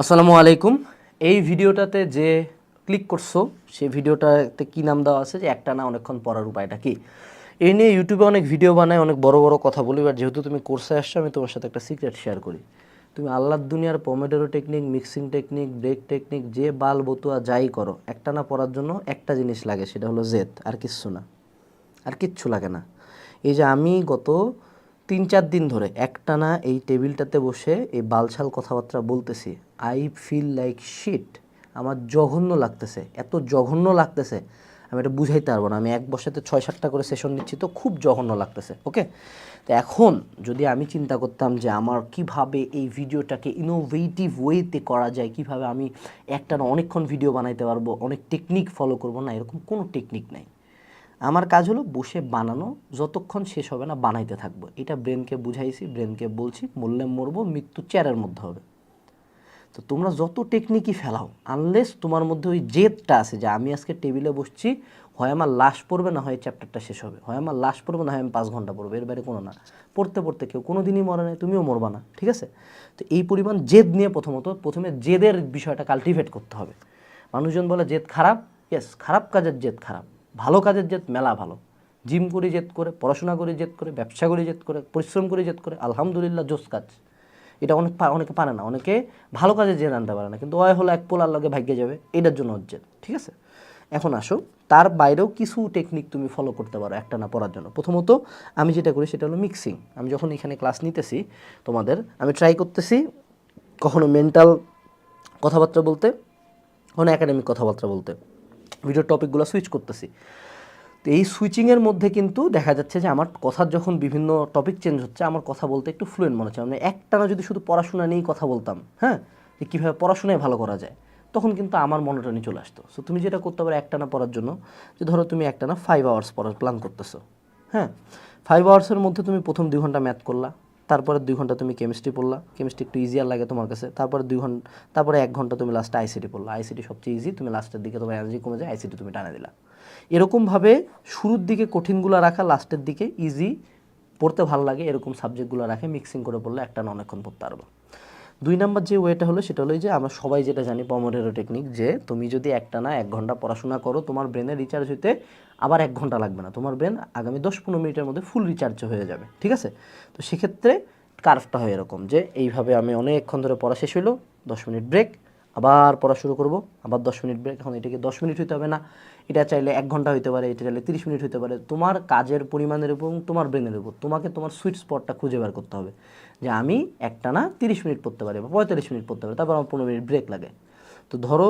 আসসালামু আলাইকুম। এই ভিডিওটাতে যে ক্লিক করছ সেই ভিডিওটাতে কি নাম দেওয়া আছে? যে একটা না, অনেকক্ষণ পড়ার উপায়টা কি এই নিয়ে ইউটিউবে অনেক ভিডিও বানায়, অনেক বড় বড় কথা বলি এবার যেহেতু তুমি কোর্সে আসছো, আমি তোমার সাথে একটা সিক্রেট শেয়ার করি। তুমি আল্লাহর দুনিয়ার pomodoro technique mixing technique break technique যে বাল বতুয়া যাই করো, একটা না পড়ার জন্য একটা জিনিস লাগে, সেটা হলো জেদ, আর কিচ্ছু না। আর কিচ্ছু লাগে না। এই যে আমি গত তিন চার দিন ধরে একটানা এই টেবিলটাতে বসে এই বালছাল কথাবার্তা বলতেছি। আই ফিল লাইক শিট আমার জঘন্য লাগতেছে। এত জঘন্য লাগতেছে। আমি এটা বুঝাইতে পারব না। আমি এক বসাতে ছয় সাতটা করে সেশন নিচ্ছি তো খুব জঘন্য লাগতেছে ওকে তো এখন যদি আমি চিন্তা করতাম যে আমার কীভাবে এই ভিডিওটাকে ইনোভেটিভ ওয়েতে করা যায়, কীভাবে আমি একটানা অনেকক্ষণ ভিডিও বানাইতে পারব, অনেক টেকনিক ফলো করব, না, এরকম কোনো টেকনিক নাই। আমার কাজ হলো বসে বানানো, যতক্ষণ শেষ হবে না বানাইতে থাকব। এটা ব্রেনকে বুঝাইছি, ব্রেনকে বলছি, মরলে মরবো, মৃত্যু চেয়ারের মধ্যে হবে। তো তোমরা যত টেকনিকই ফেলাও আনলেস তোমার মধ্যে ওই জেদটা আছে যে আমি আজকে টেবিলে বসছি, হয় আমার লাশ পড়বে না হয় চ্যাপ্টারটা শেষ হবে। হয় আমার লাশ পড়বে না হয় আমি পাঁচ ঘণ্টা পড়ব, এর বাইরে কোনো না। পড়তে পড়তে কেউ কোনো দিনই মরে নাই, তুমিও মরবা না, ঠিক আছে? তো এই পরিমাণ জেদ নিয়ে প্রথমত, প্রথমে জেদের বিষয়টা কাল্টিভেট করতে হবে। মানুষজন বলে জেদ খারাপ ইয়েস খারাপ কাজের জেদ খারাপ। ভালো কাজের জেদ, মেলা ভালো। জিম করে, জেদ করে, পড়াশোনা করে, জেদ করে, ব্যবসা করে, জেদ করে, পরিশ্রম করে, জেদ করে, আলহামদুলিল্লাহ, জোস কাজ। এটা অনেক অনেকে পারে না। অনেকে ভালো কাজে জেদ আনতে পারে না। কিন্তু ওই হলো এক পোলার লগে ভাগ্যে যাবে। এটার জন্য ওর জেদ, ঠিক আছে? এখন আসো। তার বাইরেও কিছু টেকনিক তুমি ফলো করতে পারো একটা না পড়ার জন্য। প্রথমত, আমি যেটা করি সেটা হলো মিক্সিং আমি যখন এখানে ক্লাস নিতেছি, তোমাদের, আমি ট্রাই করতেছি কখনো মেন্টাল কথাবার্তা বলতে, কখনো একাডেমিক কথাবার্তা বলতে। ভিডিওর টপিকগুলো সুইচ করতেছি। তো এই সুইচিংয়ের মধ্যে কিন্তু দেখা যাচ্ছে যে আমার কথার যখন বিভিন্ন টপিক চেঞ্জ হচ্ছে, আমার কথা বলতে একটু ফ্লুয়েন্ট মনে হচ্ছে। মানে একটানা যদি শুধু পড়াশোনা নিয়েই কথা বলতাম হ্যাঁ যে কীভাবে পড়াশোনায় ভালো করা যায়, তখন কিন্তু আমার মনোটনি চলে আসতো। সো তুমি যেটা করতে পারো একটানা পড়ার জন্য, যে ধরো তুমি একটানা ফাইভ আওয়ার্স পড়ার প্ল্যান করতেছো হ্যাঁ? ফাইভ আওয়ার্সের মধ্যে তুমি প্রথম দুই ঘণ্টা ম্যাথ করলা তারপরে দুই ঘণ্টা তুমি কেমিস্ট্রি পড়লা। কেমিস্ট্রি একটু ইজিয়ার লাগে তোমার কাছে। তারপরে দুই ঘণ্টা তারপরে এক ঘণ্টা তুমি লাস্টে আইসিটি পড়লা। আইসিটি সবচেয়ে ইজি তুমি লাস্টের দিকে তোমার এনার্জি কমে যায় আইসিটি তুমি টানে দিলা। এরকমভাবে শুরুর দিকে কঠিনগুলো রাখা লাস্টের দিকে ইজি পড়তে ভালো লাগে। এরকম সাবজেক্টগুলো রাখে মিক্সিং করে পড়লে একটা অনেকক্ষণ পড়তে পারব। দুই নাম্বার যে ওয়েটা হলো সেটা হলো যে আমরা সবাই যেটা জানি পমোডেরো টেকনিক যে তুমি যদি একটা না এক ঘণ্টা পড়াশোনা করো, তোমার ব্রেনে রিচার্জ হইতে আবার এক ঘণ্টা লাগবে না। তোমার ব্রেন আগামী দশ পনেরো মিনিটের মধ্যে ফুল রিচার্জ হয়ে যাবে, ঠিক আছে? তো সেক্ষেত্রে কার্ভটা হয় এরকম যে, এইভাবে আমি অনেকক্ষণ ধরে পড়া শেষ হইল, দশ মিনিট ব্রেক আবার পড়া শুরু করব। আবার দশ মিনিট ব্রেক এখন এটাকে দশ মিনিট হইতে হবে না। এটা চাইলে এক ঘণ্টা হইতে পারে, এটা চাইলে তিরিশ মিনিট হইতে পারে। তোমার কাজের পরিমাণের উপর তোমার ব্রেনের উপর। তোমাকে তোমার সুইট স্পটটা খুঁজে বের করতে হবে। যে আমি একটা না তিরিশ মিনিট পড়তে পারি বা পঁয়তাল্লিশ মিনিট পড়তে পারি, তারপর আমার পনেরো মিনিট ব্রেক লাগে। তো ধরো,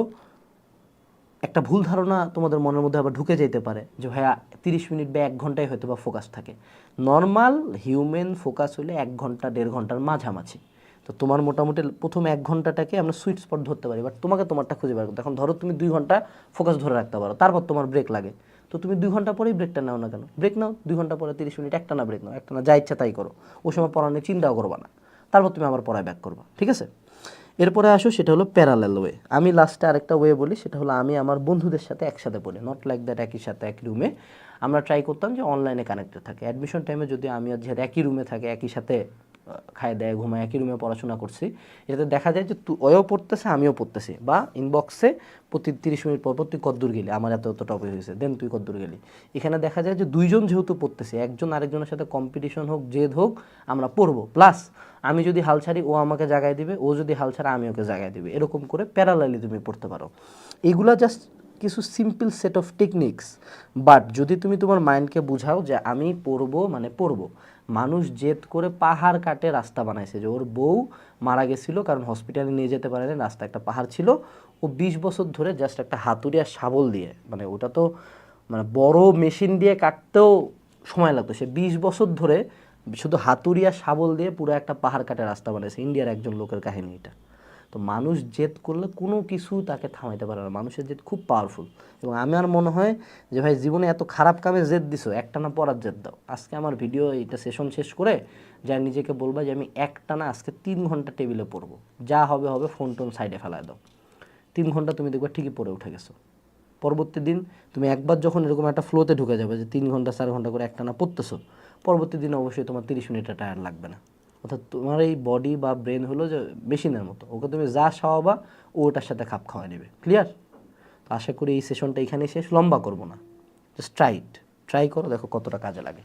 একটা ভুল ধারণা তোমাদের মনের মধ্যে আবার ঢুকে যেতে পারে যে, ভাইয়া, তিরিশ মিনিট বা এক ঘন্টায় হয়তো বা ফোকাস থাকে। নর্মাল হিউম্যান ফোকাস হলে এক ঘণ্টা, দেড় ঘণ্টার মাঝামাঝি। তো তোমার মোটামুটি প্রথম এক ঘন্টাটাকে আমরা সুইট স্পট ধরতে পারি বাট তোমাকে তোমারটা খুঁজে বের করতে এখন ধরো তুমি দুই ঘণ্টা ফোকাস ধরে রাখতে পারো, তারপর তোমার ব্রেক লাগে। তো তুমি দুই ঘণ্টা পরেই ব্রেকটা নাও না কেন? ব্রেক নাও, দুই ঘণ্টা পরে তিরিশ মিনিট একটা না ব্রেক নাও, একটা না, যা ইচ্ছা তাই করো। ওই সময় পড়ানোর চিন্তাও করবা না। তারপর তুমি আবার পড়ায় ব্যাক করবা, ঠিক আছে? এরপরে আসো, সেটা হলো প্যারালেল ওয়ে আমি লাস্টে আরেকটা ওয়ে বলি, সেটা হলো আমি আমার বন্ধুদের সাথে একসাথে পড়ি নট লাইক দ্যাট একই সাথে এক রুমে আমরা ট্রাই করতাম যে অনলাইনে কানেক্টেড থাকে। অ্যাডমিশন টাইমে যদি আমি আর যেহেতু একই রুমে থাকে, একই সাথে খায় দেয়, ঘুমায়, একই রুমে পড়াশোনা করছি। এটাতে দেখা যায় যে ওও পড়তেছে, আমিও পড়তেছি। বা ইনবক্সে প্রতি তিরিশ মিনিট পর পর তুই কদ্দূর গেলি, আমার এত এত টপিক হয়েছে, দেন তুই কদ্দূর গেলি। এখানে দেখা যায় যে দুইজন যেহেতু পড়তেছে, একজন আরেকজনের সাথে কম্পিটিশন হোক, জেদ হোক, আমরা পড়ব। প্লাস আমি যদি হাল ছাড়ি, ও আমাকে জাগায় দিবে, ও যদি হাল ছাড়া, আমি ওকে জাগায় দিবে। এরকম করে প্যারালালি তুমি পড়তে পারো। এগুলা জাস্ট কিছু simple set of techniques but যদি তুমি তোমার মাইন্ডকে বুঝাও যে আমি পড়ব মানে পড়ব মানুষ জেদ করে পাহাড় কাটে, রাস্তা বানাইছে। যে ওর বউ মারা গেছিল কারণ হসপিটালে নিয়ে যেতে পারেনি রাস্তা একটা পাহাড় ছিল। ও বিশ বছর ধরে জাস্ট একটা হাতুড়ি আর শাবল দিয়ে মানে ওটা তো মানে বড় মেশিন দিয়ে কাটতেও সময় লাগতো। সে বিশ বছর ধরে শুধু হাতুড়ি আর শাবল দিয়ে পুরো একটা পাহাড় কাটে, রাস্তা বানাইছে। ইন্ডিয়ার একজন লোকের কাহিনী এটা। তো মানুষ জেদ করলে কোনো কিছু তাকে থামাইতে পারে না। মানুষের জেদ খুব পাওয়ারফুল এবং আমার মনে হয় যে, ভাই, জীবনে এত খারাপ কামে জেদ দিছো, একটা না পড়ার জেদ দাও। আজকে আমার ভিডিও এটা সেশন শেষ করে যা নিজেকে বলবা যে, আমি একটা না আজকে তিন ঘণ্টা টেবিলে পড়ব। যা হবে হবে ফোন টোন সাইডে ফেলায় দাও। তিন ঘণ্টা তুমি দেখবে ঠিকই পড়ে উঠে গেছো। পরবর্তী দিন তুমি একবার যখন এরকম একটা ফ্লোতে ঢুকে যাবে যে, তিন ঘণ্টা, চার ঘণ্টা করে একটা না পড়তেছো, পরবর্তী দিন অবশ্যই তোমার তিরিশ মিনিটটা টায়ার লাগবে না। অর্থাৎ তোমার এই বডি বা ব্রেন হলো যে মেশিনের মতো। ওকে তুমি যা খাওয়াবা, ও ওটার সাথে খাপ খাওয়া নেবে। ক্লিয়ার তো আশা করি এই সেশনটা এখানেই শেষ। লম্বা করব না। জাস্ট ট্রাইট ট্রাই করো, দেখো কতটা কাজে লাগে।